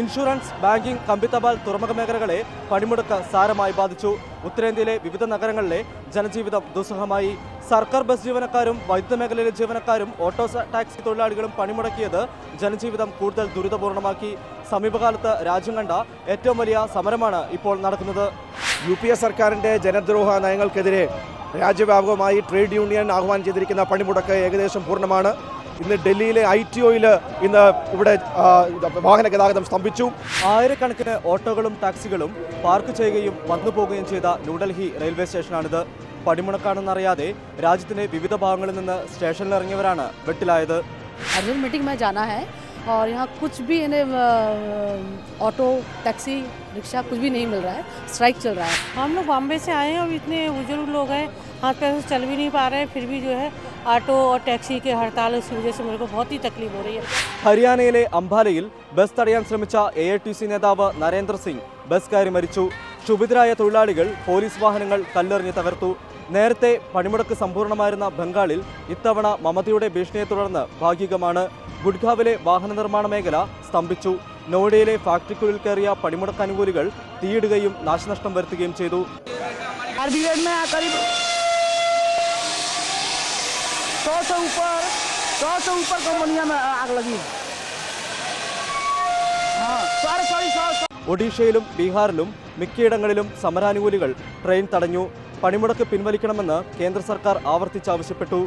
Insurance banking കമ്പിത്തപാൽ തുറമുഖ മേഖലകളെ പണിമുടക്ക് സാരമായി ബാധിച്ചു. ഉത്തരേന്ത്യയിലെ വിവിധ നഗരങ്ങളിലെ ജനജീവിതം ദുസ്സഹമായി. സർക്കാർ ബസ് ജീവനക്കാരും വൈദ്യുത മേഖലയിലെ ജീവനക്കാരും ഓട്ടോ ടാക്സി തൊഴിലാളികളും പണിമുടക്കിയത് ജനജീവിതം കൂടുതൽ ദുരിതപൂർണമാക്കി. സമീപകാലത്ത് രാജ്യം കണ്ട ഏറ്റവും വലിയ സമരമാണ് ഇപ്പോൾ നടക്കുന്നത്. യു പി എ സർക്കാരിന്റെ ജനദ്രോഹ നയങ്ങൾക്കെതിരെ രാജ്യവ്യാപകമായി ട്രേഡ് യൂണിയൻ ആഹ്വാനം ചെയ്തിരിക്കുന്ന പണിമുടക്ക് ഏകദേശം പൂർണമാണ്. ഇന്ന് ഡൽഹിയിലെ ഐ ടി ഒയിൽ ഇന്ന് ഇവിടെ ആ, വാഹന ഗതാഗതം സ്തംഭിച്ചു ആയിരക്കണക്കിന് ഓട്ടോകളും ടാക്സികളും പാർക്ക് ചെയ്യുകയും വന്നു പോകുകയും ചെയ്ത ന്യൂഡൽഹി റെയിൽവേ സ്റ്റേഷനാണിത് പടിമുടക്കാണെന്നറിയാതെ രാജ്യത്തിന്റെ വിവിധ ഭാഗങ്ങളിൽ നിന്ന് സ്റ്റേഷനിലിറങ്ങിയവരാണ് വെട്ടിലായത് अर्जेंट मीटिंग में जाना है और यहाँ कुछ भी इन्हें अ, ऑटो टैक्सी रिक्शा कुछ भी नहीं मिल रहा है स्ट्राइक चल रहा है हम लोग बॉम्बे से आए हैं और इतने बुजुर्ग लोग हैं हाथ पैर से चल भी नहीं पा रहे हैं फिर भी जो है ആട്ടോ ഓ ടാക്സിക്ക് ഹർത്താൽ ഇസ് വജ തക്ലീഫ് ഹോ ഹരിയാനയിലെ അംബാലയിൽ ബസ് തടയാൻ ശ്രമിച്ച എ ഐ ടി സി നേതാവ് നരേന്ദ്ര സിംഗ് ബസ് കയറി മരിച്ചു. ക്ഷുഭിതരായ തൊഴിലാളികൾ പോലീസ് വാഹനങ്ങൾ കല്ലെറിഞ്ഞ് തകർത്തു. നേരത്തെ പണിമുടക്ക് സമ്പൂർണമായിരുന്ന ബംഗാളിൽ ഇത്തവണ മമതയുടെ ഭീഷണിയെ തുടർന്ന് ഭാഗികമാണ്. ഗുഡ്ഗാവിലെ വാഹന നിർമ്മാണ മേഖല സ്തംഭിച്ചു. നോയിഡയിലെ ഫാക്ടറിക്കുള്ളിൽ കയറിയ പണിമുടക്ക് അനുകൂലികൾ തീയിടുകയും നാശനഷ്ടം വരുത്തുകയും ചെയ്തു. सौ से ऊपर सौ से ऊपर कंपनियां में आग लगी है हाँ सॉरी सॉरी सौ सौ ഒഡീഷയിലും ബീഹാറിലും മിക്കയിടങ്ങളിലും സമരാനുകൂലികൾ ട്രെയിൻ തടഞ്ഞു പണിമുടക്ക് പിൻവലിക്കണമെന്ന് കേന്ദ്ര സർക്കാർ ആവർത്തിച്ചാവശ്യപ്പെട്ടു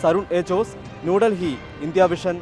Sarun A Jose New Delhi India Vision